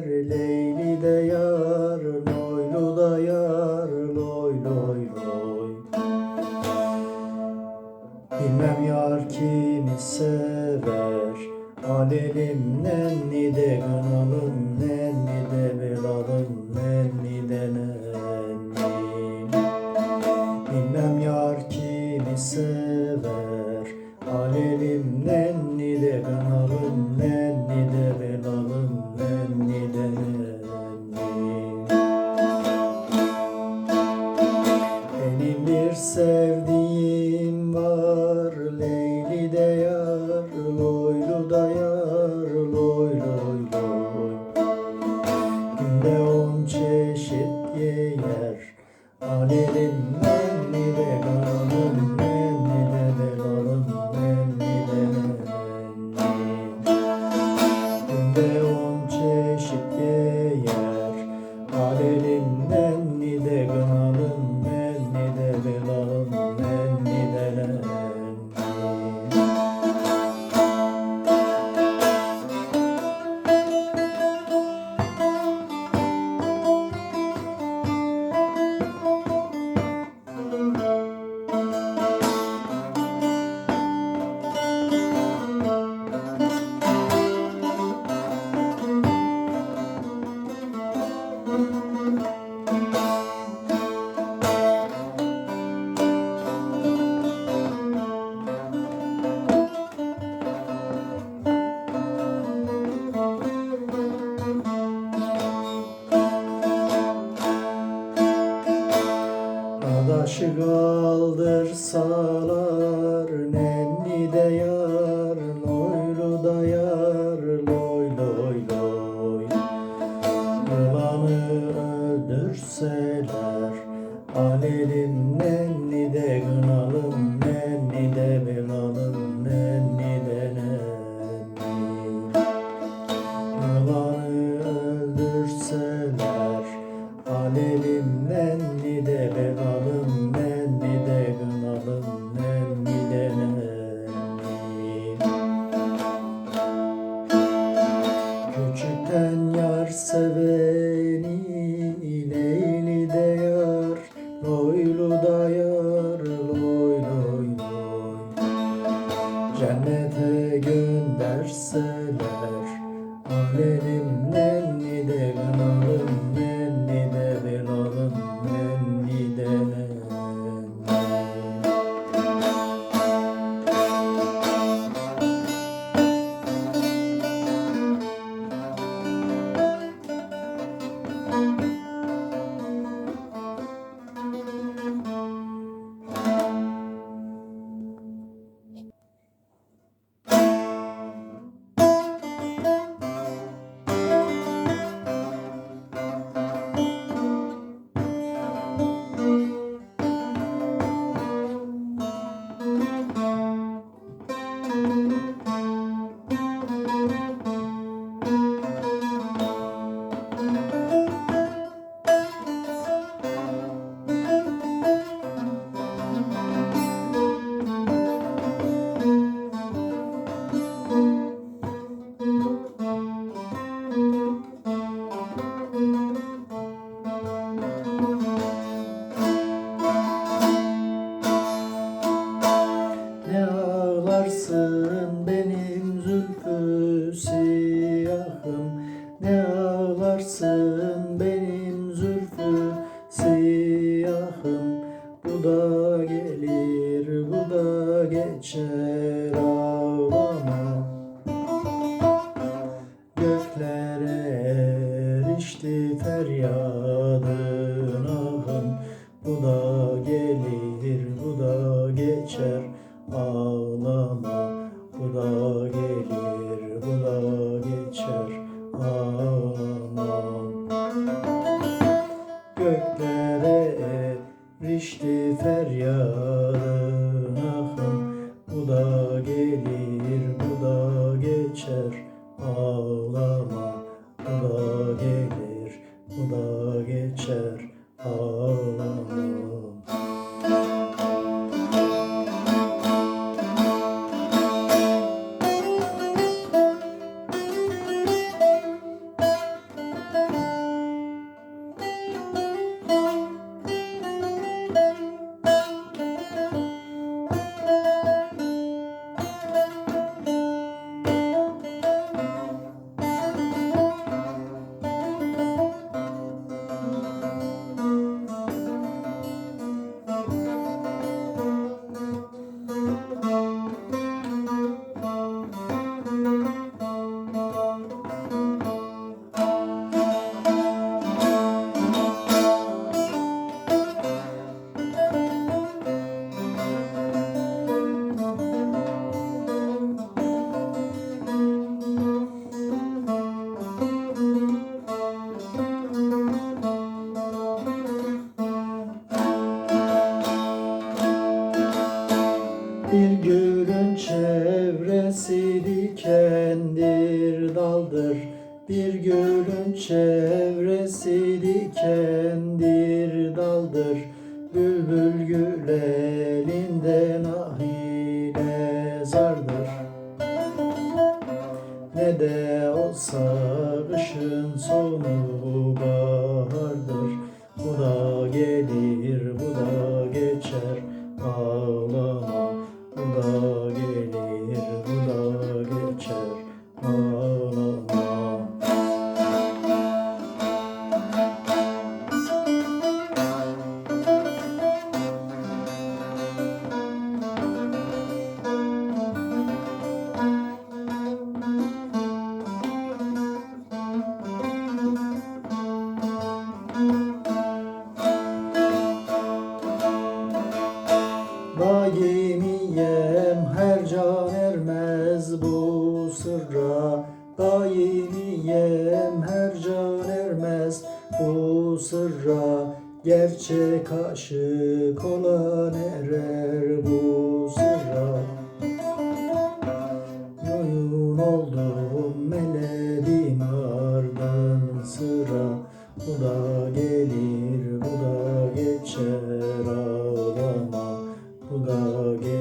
gider Leyli de yar Loylu da yar Loy loy loy. Bilmem yar kimi sever Alelim nenni de ganalı Adaşı kaldırsalar Nemli de yar, loylu da yar Loy loy loy. Yılanı öldürseler Alelim nemli de gına gönderseler alemi Yeah. Bülbül gül elinden ah ile zardır Ne de olsa kışın sonu bahardır. Bu da gelir Daimiyem her can ermez bu sırra. Daimiyem her can ermez bu sırra. Gerçek aşık olan erer bu Khuda ge